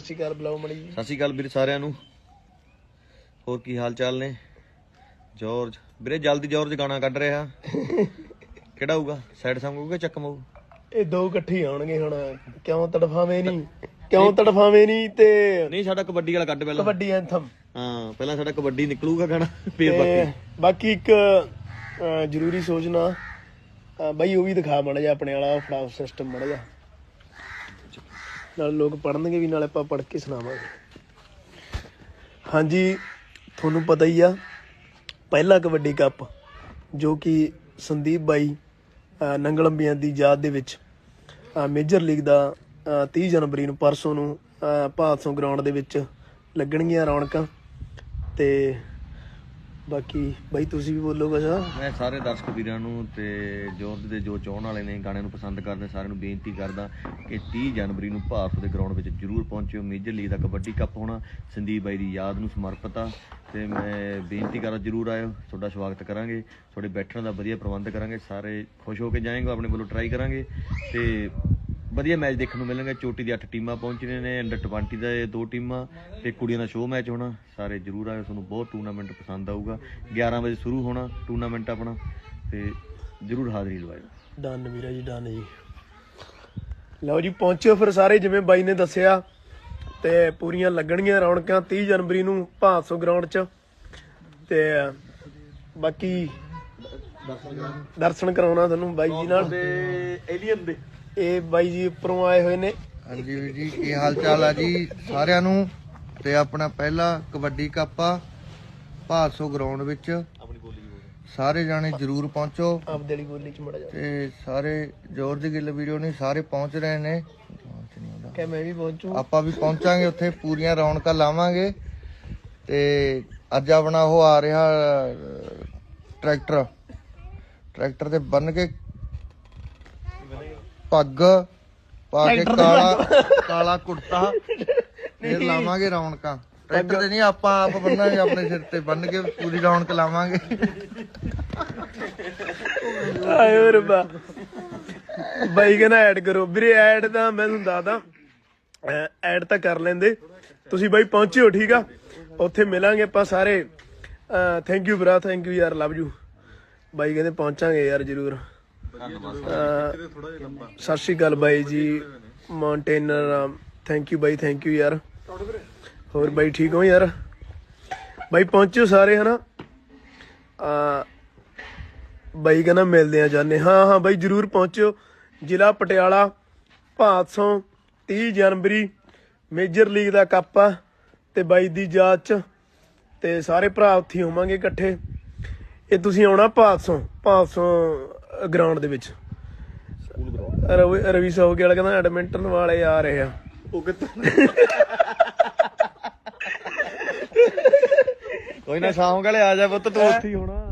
ਸਤਿ ਸ਼੍ਰੀ ਅਕਾਲ ਬੁਲਾਓ ਮੜੀ ਸਤਿ ਸ਼੍ਰੀ ਅਕਾਲ ਵੀਰ ਸਾਰਿਆਂ ਨੂੰ। ਹੋਰ ਕੀ ਹਾਲ ਚਾਲ ਨੇ? ਜੋਰਜ। ਵੀਰੇ ਜਲਦੀ ਜੋਰਜ ਗਾਣਾ ਕੱਢ ਰਿਹਾ। ਕਿਹੜਾ ਹੋਊਗਾ? ਸਾਈਡ Song ਹੋਊਗਾ ਚੱਕਮ ਹੋਊ ਇਹ ਦੋ ਇਕੱਠੇ ਆਉਣਗੇ ਹੁਣ। ਕਿਉਂ ਤੜਫਾਵੇਂ ਨਹੀਂ? ਕਿਉਂ ਤੜਫਾਵੇਂ ਨਹੀਂ ਤੇ ਨਹੀਂ ਸਾਡਾ ਕਬੱਡੀ ਵਾਲਾ ਕੱਢ ਪਹਿਲਾਂ। ਕਬੱਡੀ ਐਂਥਮ। ਹਾਂ ਪਹਿਲਾਂ ਸਾਡਾ ਕਬੱਡੀ ਨਿਕਲੂਗਾ ਗਾਣਾ ਫੇਰ ਬਾਕੀ। ਬਾਕੀ ਇੱਕ ਜ਼ਰੂਰੀ ਸੋਚਣਾ। ਬਾਈ ਉਹ ਵੀ ਦਿਖਾ ਮੜਾ ਜਾ ਆਪਣੇ ਵਾਲਾ ਫੜਾ ਸਿਸਟਮ ਮੜਾ ਜਾ ਨਾਲ ਲੋਕ ਪੜਨਗੇ ਵੀ ਨਾਲ ਆਪਾਂ ਪੜ ਕੇ ਸੁਣਾਵਾਂਗੇ। ਹਾਂਜੀ ਤੁਹਾਨੂੰ ਪਤਾ ਹੀ ਆ ਪਹਿਲਾ ਕਬੱਡੀ ਕੱਪ ਜੋ ਕਿ ਸੰਦੀਪ ਬਾਈ ਅਹ, ਨੰਗਲੰਬੀਆਂ ਦੀ ਯਾਦ ਦੇ ਵਿੱਚ ਮੇਜਰ ਲੀਗ ਦਾ ਅਹ, 30 ਜਨਵਰੀ ਨੂੰ ਪਰਸੋਂ ਨੂੰ ਅਹ, ਭਾਦਸੋਂ ਗਰਾਊਂਡ ਦੇ ਵਿੱਚ ਲੱਗਣਗੀਆਂ ਰੌਣਕਾਂ। ਤੇ ਬਾਕੀ ਬਾਈ ਤੁਸੀਂ ਵੀ ਬੋਲੋ ਕੁਛ। ਮੈਂ ਸਾਰੇ ਦਰਸ਼ਕ ਵੀਰਾਂ ਨੂੰ ਤੇ ਜੋਰਜ ਦੇ ਜੋ ਚਾਹਣ ਵਾਲੇ ਨੇ ਗਾਣੇ ਨੂੰ ਪਸੰਦ ਕਰਦੇ, ਸਾਰਿਆਂ ਨੂੰ ਬੇਨਤੀ ਕਰਦਾ ਕਿ 30 ਜਨਵਰੀ ਨੂੰ ਭਾਰਤ ਦੇ ਗਰਾਊਂਡ ਵਿੱਚ ਜਰੂਰ ਪਹੁੰਚਿਓ। ਮੇਜਰ ਲੀਗ ਦਾ ਕਬੱਡੀ ਕੱਪ ਹੋਣਾ, ਸੰਦੀਪ ਬਾਈ ਦੀ ਯਾਦ ਨੂੰ ਸਮਰਪਿਤ ਆ। ਤੇ ਮੈਂ ਬੇਨਤੀ ਕਰਦਾ, ਜਰੂਰ ਆਇਓ, ਤੁਹਾਡਾ ਸਵਾਗਤ ਕਰਾਂਗੇ, ਤੁਹਾਡੇ ਬੈਠਣ ਦਾ ਵਧੀਆ ਪ੍ਰਬੰਧ ਕਰਾਂਗੇ, ਸਾਰੇ ਖੁਸ਼ ਹੋ ਕੇ ਜਾਏਗਾ, ਆਪਣੇ ਵੱਲੋਂ ਟਰਾਈ ਕਰਾਂਗੇ। ਤੇ ਵਧੀਆ ਮੈਚ ਦੇਖਣ ਨੂੰ ਮਿਲਣਗੇ। ਚੋਟੀ ਦੀ 8 ਟੀਮਾਂ ਪਹੁੰਚਣੀਆਂ ਨੇ ਅੰਡਰ 20 ਦੇ ਦੋ ਟੀਮਾਂ ਤੇ ਕੁੜੀਆਂ ਦਾ ਸ਼ੋਅ ਮੈਚ ਹੋਣਾ। ਸਾਰੇ ਜਰੂਰ ਆਇਓ ਤੁਹਾਨੂੰ ਬਹੁਤ ਟੂਰਨਾਮੈਂਟ ਪਸੰਦ ਆਊਗਾ। 11 ਵਜੇ ਸ਼ੁਰੂ ਹੋਣਾ ਟੂਰਨਾਮੈਂਟ ਆਪਣਾ ਤੇ ਜਰੂਰ ਹਾਜ਼ਰੀ ਲਵਾਇਓ। ਡਨ ਵੀਰਾ ਜੀ ਡਨ ਜੀ। ਲਓ ਜੀ ਪਹੁੰਚਿਓ ਫਿਰ ਸਾਰੇ ਜਿਵੇਂ ਬਾਈ ਨੇ ਦੱਸਿਆ ਤੇ ਪੂਰੀਆਂ ਲੱਗਣਗੀਆਂ ਰੌਣਕਾਂ 30 ਜਨਵਰੀ ਨੂੰ ਭਾਦਸੋਂ ਗਰਾਊਂਡ 'ਚ। ਤੇ ਬਾਕੀ ਦਰਸ਼ਨ ਕਰਾਉਣਾ ਤੁਹਾਨੂੰ ਬਾਈ ਜੀ ਨਾਲ। ਤੇ ਏਲੀਅਨ ਦੇ। ਇਹ ਬਾਈ ਜੀ ਉੱਪਰੋਂ ਆਏ ਹੋਏ ਨੇ। ਹਾਂਜੀ ਵੀਰ ਜੀ ਕੀ ਹਾਲ ਚਾਲ ਆ ਜੀ? ਸਾਰਿਆਂ ਨੂੰ ਤੇ ਆਪਣਾ ਪਹਿਲਾ ਕਬੱਡੀ ਕੱਪ ਆ ਭਾਦਸੋ ਗਰਾਊਂਡ ਵਿੱਚ। ਆਪਣੀ ਬੋਲੀ ਬੋਲ ਸਾਰੇ ਜਾਣੇ ਜਰੂਰ ਪਹੁੰਚੋ। ਆਪਦੇ ਲਈ ਗੋਲੀ 'ਚ ਮੜਾ ਜਾ ਤੇ ਸਾਰੇ ਜੋਰਜ ਗਿੱਲ ਵੀਡੀਓ ਨਹੀਂ ਸਾਰੇ ਪਹੁੰਚ ਰਹੇ ਨੇ। ਪਹੁੰਚ ਨਹੀਂ ਆਉਂਦਾ। ਕਿ ਮੈਂ ਵੀ ਪਹੁੰਚੂ। ਆਪਾਂ ਵੀ ਪਹੁੰਚਾਂਗੇ ਉੱਥੇ ਪੂਰੀਆਂ ਰੌਣਕਾਂ ਲਾਵਾਂਗੇ। ਤੇ ਅੱਜ ਆਪਣਾ ਉਹ ਆ ਰਿਹਾ ਟਰੈਕਟਰ। ਟਰੈਕਟਰ ਤੇ ਬੰਨ ਕੇ ਪੱਗ ਪਾ ਕੇ ਕਾਲਾ ਕਾਲਾ ਕੁੜਤਾ। ਫੇਰ ਲਾਵਾਂਗੇ ਰੌਣਕਾਂ। ਟਰੈਕਟਰ ਤੇ ਨਹੀਂ ਆਪਾਂ ਆਪ ਬੰਨਾਂਗੇ ਆਪਣੇ ਸਿਰ ਤੇ ਬੰਨ ਕੇ ਪੂਰੀ ਰੌਣਕ ਲਾਵਾਂਗੇ। ਆਏ ਰੱਬਾ। ਬਾਈ ਕਹਿੰਦਾ ਐਡ ਕਰੋ। ਵੀਰੇ ਐਡ ਤਾਂ ਮੈਂ ਤੁਹਾਨੂੰ ਦੱਸਦਾ। ਐਡ ਤਾਂ ਕਰ ਲੈਂਦੇ। ਤੁਸੀਂ ਬਾਈ ਪਹੁੰਚਿਓ ਠੀਕ ਆ? ਉੱਥੇ ਮਿਲਾਂਗੇ ਆਪਾਂ ਸਾਰੇ। Thank you bro thank you ਯਾਰ ਲਵ ਯੂ ਬਾਈ ਕਹਿੰਦੇ ਪਹੁੰਚਾਂਗੇ ਯਾਰ ਜਰੂਰ। ਅਹ, ਸਤਿ ਸ਼੍ਰੀ ਅਕਾਲ ਬਾਈ ਜੀ। ਮਾਉਂਟੇਨਰ ਥੈਂਕ ਯੂ ਬਾਈ ਥੈਂਕ ਯੂ ਯਾਰ। ਹੋਰ ਬਾਈ ਠੀਕ ਹੋ ਯਾਰ? ਬਾਈ ਪਹੁੰਚਿਓ ਸਾਰੇ ਹਨਾ? ਆ ਬਾਈ ਕਹਿੰਦਾ ਮਿਲਦੇ ਆ ਜਾਨੇ ਹਾਂ। ਹਾਂ ਬਾਈ ਜਰੂਰ ਪਹੁੰਚਿਓ। ਜ਼ਿਲ੍ਹਾ ਪਟਿਆਲਾ ਭਾਦਸੋਂ 30 ਜਨਵਰੀ ਮੇਜਰ ਲੀਗ ਦਾ ਕੱਪ ਆ ਤੇ ਬਾਈ ਦੀ ਯਾਦ ਚ ਤੇ ਸਾਰੇ ਭਰਾ ਉੱਥੇ ਹੋਵਾਂਗੇ ਇਕੱਠੇ। ਇਹ ਤੁਸੀਂ ਆਉਣਾ ਭਾਦਸੋਂ ਭਾਦਸੋਂ ਗਰਾਊਂਡ ਦੇ ਵਿੱਚ। ਰਵੀ ਰਵੀ ਸੌਗੇ ਵਾਲਾ ਕਹਿੰਦਾ ਐਡਮਿੰਟਨ ਵਾਲੇ ਆ ਰਹੇ ਆ। ਉਹ ਕਿੱਥੇ? ਕੋਈ ਨਾ ਸਾਹੋਂ ਵਾਲੇ ਆ ਜਾ ਪੁੱਤ ਤੂੰ ਉੱਥੇ ਹੀ ਹੋਣਾ।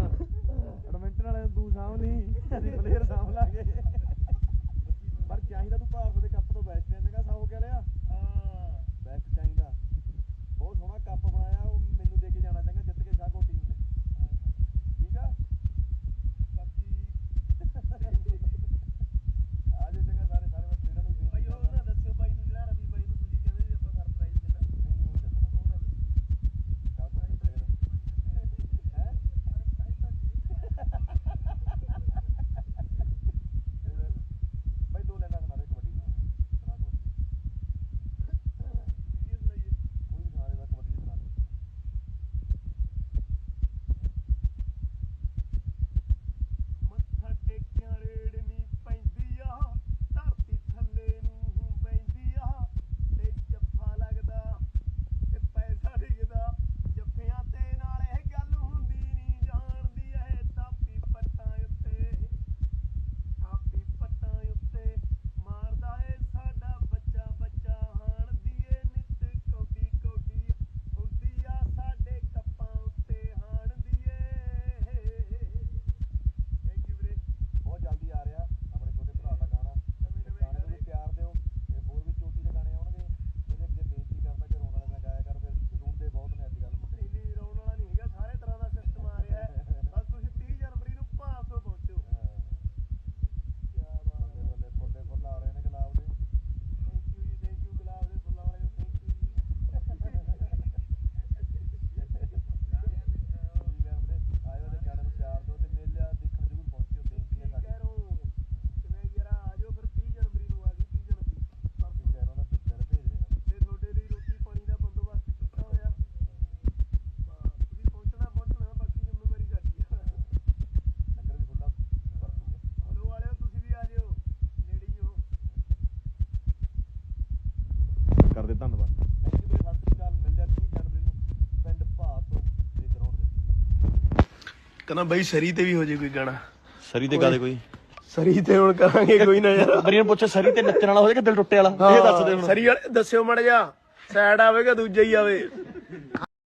ਕਹਿੰਦਾ ਬਾਈ ਸਰੀ ਤੇ ਵੀ ਹੋ ਜੇ ਕੋਈ ਗਾਣਾ। ਸਰੀ ਤੇ ਗਾ ਦੇ ਕੋਈ। ਸਰੀ ਤੇ ਹੁਣ ਕਰਾਂਗੇ ਕੋਈ ਨਾ ਯਾਰ। ਬਰੀਆਂ ਪੁੱਛ ਸਰੀ ਤੇ ਨੱਚਣ ਵਾਲਾ ਹੋਵੇ ਕਿ ਦਿਲ ਟੁੱਟੇ ਵਾਲਾ? ਇਹ ਦੱਸ ਦੇ ਹੁਣ। ਸਰੀ ਵਾਲੇ ਦੱਸਿਓ ਮੜ ਜਾ ਸਾਈਡ ਆਵੇਗਾ ਦੂਜਾ ਹੀ ਆਵੇ।